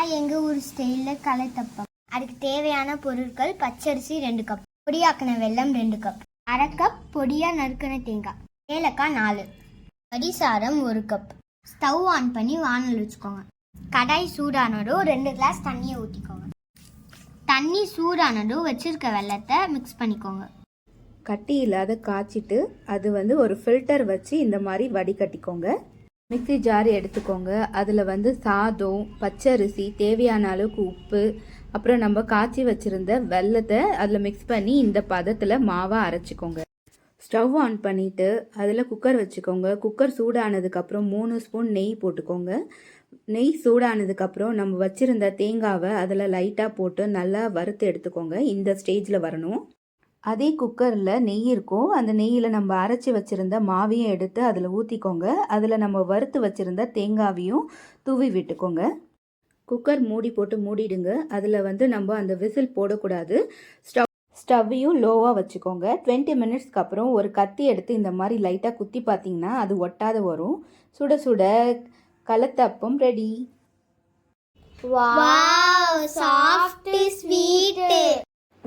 Hi எங்கள் ஊர் ஸ்டைலில் கலைத்தப்பம் அதுக்கு தேவையான பொருட்கள் பச்சரிசி ரெண்டு கப் பொடியாக்கின வெல்லம் ரெண்டு கப் அரை கப் பொடியாக நறுக்கின தேங்காய் ஏலக்காய் நாலு கடிசாரம் ஒரு கப் ஸ்டவ் ஆன் பண்ணி வானல் வச்சுக்கோங்க. கடாய் சூடானதும் ரெண்டு கிளாஸ் தண்ணியை ஊற்றிக்கோங்க தண்ணி சூடானதும் வச்சிருக்க வெல்லத்தை மிக்ஸ் பண்ணிக்கோங்க. கட்டி இல்லாத காய்ச்சிட்டு அது வந்து ஒரு ஃபில்டர் வச்சு இந்த மாதிரி வடிகட்டிக்கோங்க. மிக்ஸி ஜார் எடுத்துக்கோங்க. அதில் வந்து சாதம் பச்சரிசி தேவையான அளவுக்கு உப்பு அப்புறம் நம்ம காய்ச்சி வச்சுருந்த வெல்லத்தை அதில் மிக்ஸ் பண்ணி இந்த பதத்தில் மாவை அரைச்சிக்கோங்க. ஸ்டவ் ஆன் பண்ணிவிட்டு அதில் குக்கர் வச்சுக்கோங்க. குக்கர் சூடானதுக்கப்புறம் மூணு ஸ்பூன் நெய் போட்டுக்கோங்க. நெய் சூடானதுக்கப்புறம் நம்ம வச்சுருந்த தேங்காவை அதில் லைட்டாக போட்டு நல்லா வறுத்து எடுத்துக்கோங்க. இந்த ஸ்டேஜில் வரணும். அதே குக்கரில் நெய் இருக்கும். அந்த நெய்யில் நம்ம அரைச்சி வச்சுருந்த மாவையும் எடுத்து அதில் ஊற்றிக்கோங்க அதில் நம்ம வறுத்து வச்சுருந்த தேங்காவையும் தூவி விட்டுக்கோங்க. குக்கர் மூடி போட்டு மூடிடுங்க. அதில் வந்து நம்ம அந்த விசில் போடக்கூடாது. ஸ்டவ் ஸ்டவ்வையும் லோவாக வச்சுக்கோங்க. டுவெண்ட்டி மினிட்ஸ்க்கு அப்புறம் ஒரு கத்தி எடுத்து இந்த மாதிரி லைட்டாக குத்தி பார்த்தீங்கன்னா அது ஒட்டாத வரும். சுட சுட கலத்தப்பம் ரெடி. வா சாஃப்ட்